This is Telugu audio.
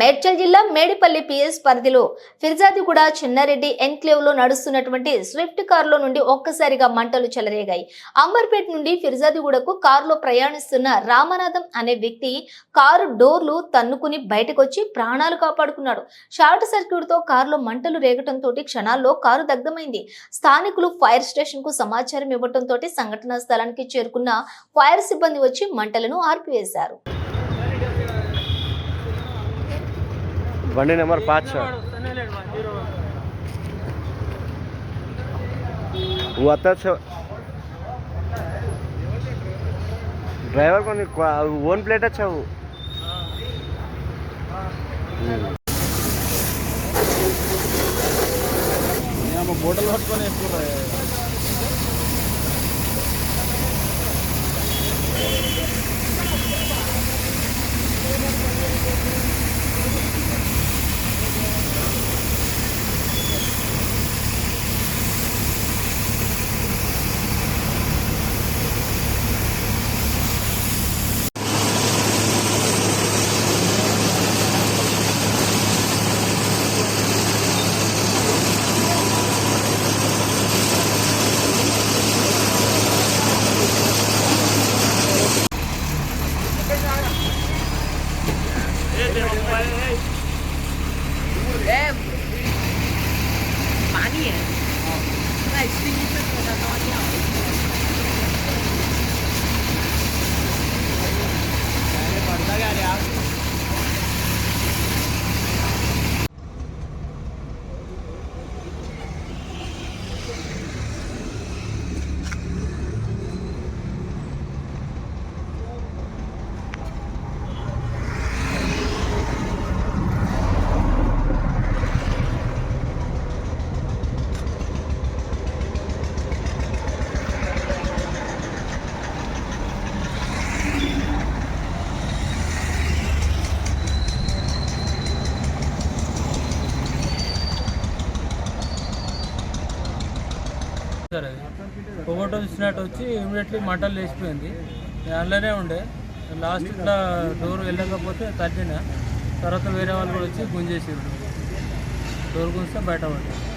మేడ్చల్ జిల్లా మేడిపల్లి పిఎస్ పరిధిలో ఫిర్జాదిగూడ చిన్నారెడ్డి ఎన్క్లేవ్లో నడుస్తున్నటువంటి స్విఫ్ట్ కారులో నుండి ఒక్కసారిగా మంటలు చెలరేగాయి. అంబర్పేట్ నుండి ఫిర్జాదిగూడకు కారులో ప్రయాణిస్తున్న రామనాథం అనే వ్యక్తి కారు డోర్లు తన్నుకుని బయటకొచ్చి ప్రాణాలు కాపాడుకున్నాడు. షార్ట్ సర్క్యూట్తో కారులో మంటలు రేగటంతో క్షణాల్లో కారు దగ్ధమైంది. స్థానికులు ఫైర్ స్టేషన్కు సమాచారం ఇవ్వడంతో సంఘటనా స్థలానికి చేరుకున్న ఫైర్ సిబ్బంది వచ్చి మంటలను ఆర్పివేశారు. વંડી નંબર પાંચ છ. હું અત્યારે છે. ડ્રાઈવર કોની વન પ્લેટ જ છે હું. બોટલ 面，哦，在吃 సార్ అది. పొగోటో ఇచ్చినట్టు వచ్చి ఇమీడియట్లీ మంటలు లేచిపోయింది. నేను అందులోనే ఉండే. లాస్ట్ ఇట్లా డోర్ వెళ్ళకపోతే తగ్గిన తర్వాత వేరే వాళ్ళు కూడా వచ్చి గుంజేసారు డోర్ గుంజితే బయట పడ్డారు.